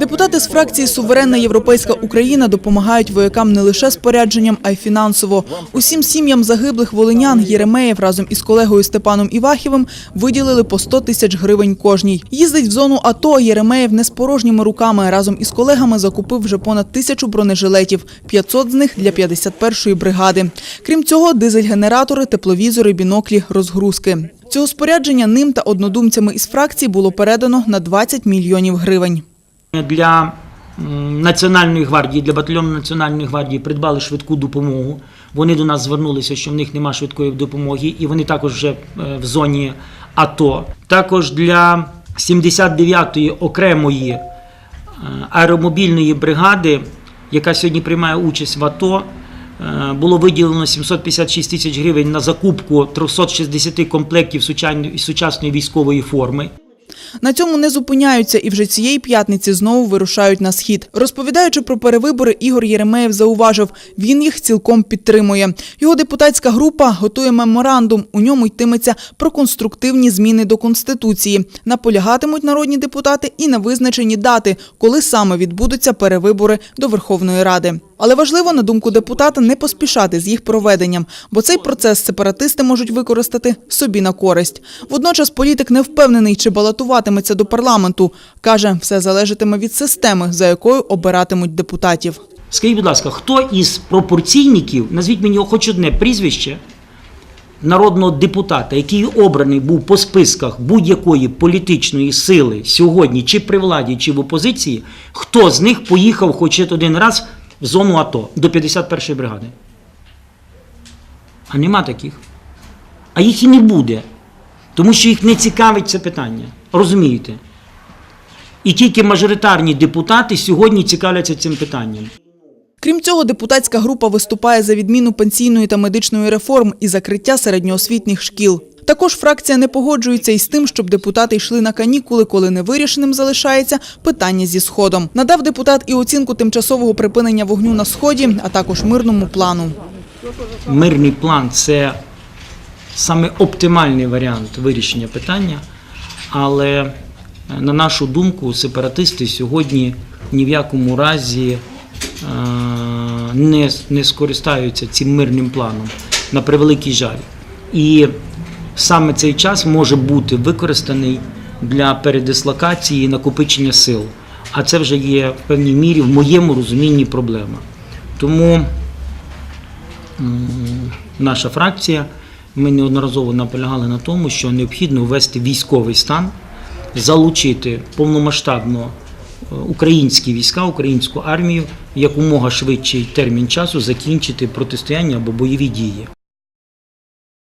Депутати з фракції Суверенна Європейська Україна допомагають воякам не лише спорядженням, а й фінансово. Усім сім'ям загиблих волинян Єремеєв разом із колегою Степаном Івахівим виділили по 100 тисяч гривень кожній. Їздить в зону АТО Єремеєв не з порожніми руками. Разом із колегами закупив вже понад тисячу бронежилетів, 500 з них для 51-ї бригади. Крім цього, дизель-генератори, тепловізори, біноклі, розгрузки. Цього спорядження ним та однодумцями із фракції було передано на 20 мільйонів гривень. Для Національної гвардії, для батальйону Національної гвардії придбали швидку допомогу. Вони до нас звернулися, що в них немає швидкої допомоги, і вони також вже е, в зоні АТО. Також для 79-ї окремої е, аеромобільної бригади, яка сьогодні приймає участь в АТО, е, було виділено 756 тисяч гривень на закупку 360 комплектів сучасної- сучасної військової форми. На цьому не зупиняються і вже цієї п'ятниці знову вирушають на схід. Розповідаючи про перевибори, Ігор Єремеєв зауважив, він їх цілком підтримує. Його депутатська група готує меморандум. У ньому йтиметься про конструктивні зміни до конституції. Наполягатимуть народні депутати і на визначені дати, коли саме відбудуться перевибори до Верховної Ради. Але важливо, на думку депутата, не поспішати з їх проведенням, бо цей процес сепаратисти можуть використати собі на користь. Водночас політик не впевнений, чи балотуватиметься до парламенту. Каже, все залежатиме від системи, за якою обиратимуть депутатів. Скажіть, будь ласка, хто із пропорційників, назвіть мені хоч одне прізвище народного депутата, який обраний був по списках будь-якої політичної сили сьогодні, чи при владі, чи в опозиції, хто з них поїхав хоч один раз в зону АТО до 51-ї бригади? А нема таких. А їх і не буде, тому що їх не цікавить це питання. Розумієте? І тільки мажоритарні депутати сьогодні цікавляться цим питанням. Крім цього, депутатська група виступає за відміну пенсійної та медичної реформ і закриття середньоосвітніх шкіл. Також фракція не погоджується із тим, щоб депутати йшли на канікули, коли невирішеним залишається питання зі сходом. Надав депутат і оцінку тимчасового припинення вогню на сході, а також мирному плану. Мирний план це саме оптимальний варіант вирішення питання, але е, на нашу думку, сепаратисти сьогодні ні в якому разі е, не, не скористаються цим мирним планом на превеликий жаль. І саме цей час може бути використаний для передислокації і накопичення сил. А це вже є в певній мірі в моєму розумінні проблема. Тому наша фракція, ми неодноразово наполягали на тому, що необхідно ввести військовий стан, залучити повномасштабно е, українські війська, українську армію, якомога швидший термін часу закінчити протистояння або бойові дії.